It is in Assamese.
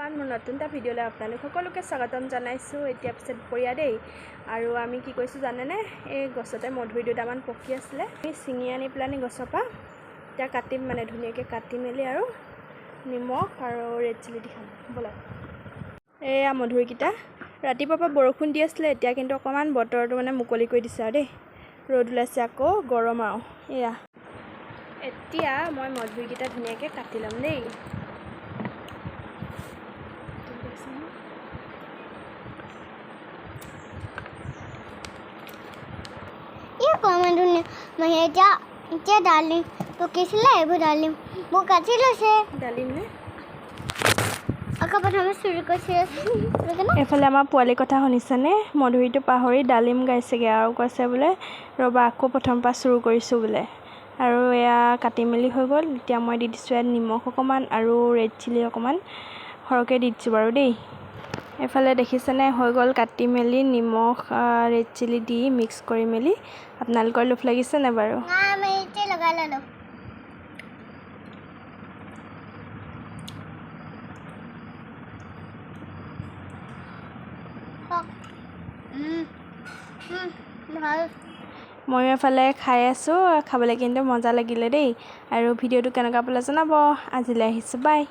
কাৰণ মোৰ নতুন এটা ভিডিঅ'লৈ আপোনালোক সকলোকে স্বাগতম জনাইছোঁ। এতিয়া পিছত দুপৰীয়া দেই। আৰু আমি কি কৰিছোঁ জানেনে? এই গছতে মধুৰি দুটামান পকি আছিলে। আমি ছিঙি আনি পেলানি গছৰ পৰা এতিয়া কাটিম মানে ধুনীয়াকৈ কাটি মেলি আৰু নিমখ আৰু ৰেড চিলি দি খাম। ব'লক এয়া মধুৰিকেইটা। ৰাতিপুৱাৰ পৰা বৰষুণ দি আছিলে এতিয়া কিন্তু অকণমান বতৰটো মানে মুকলি কৰি দিছে আৰু দেই। ৰ'দ ওলাইছে আকৌ গৰম আৰু। এয়া। এতিয়া মই মধুৰিকেইটা ধুনীয়াকৈ কাটি ল'ম দেই। এই অকণমান ধুনীয়া মানে এতিয়া এতিয়া ডালিম পকিছিলে এইবোৰ ডালিম মোক কাটি লৈছে ডালিম নে আকৌ প্ৰথমে চুৰি কৰিছিলে সেইকাৰণে এইফালে আমাৰ পোৱালি কথা শুনিছেনে মধুৰিটো পাহৰি ডালিম গাইছেগৈ আৰু কৈছে বোলে ৰ'বা আকৌ প্ৰথমৰ পৰা চুৰ কৰিছোঁ বোলে আৰু এয়া কাটি মেলি হৈ গ'ল এতিয়া মই দি দিছোঁ ইয়াত নিমখ অকণমান আৰু ৰেড চিলি অকণমান সৰহকৈ দি দিছোঁ বাৰু দেই। এইফালে দেখিছেনে? হৈ গ'ল কাটি মেলি নিমখ ৰেড চিলি দি মিক্স কৰি মেলি। আপোনালোকৰ লোভ লাগিছেনে বাৰু? লগাই ল'লোঁ। ময়ো এফালে খাই আছোঁ খাবলৈ কিন্তু মজা লাগিলে দেই। আৰু ভিডিঅ'টো কেনেকুৱা পালে জনাব। আজিলৈ আহিছোঁ বাই।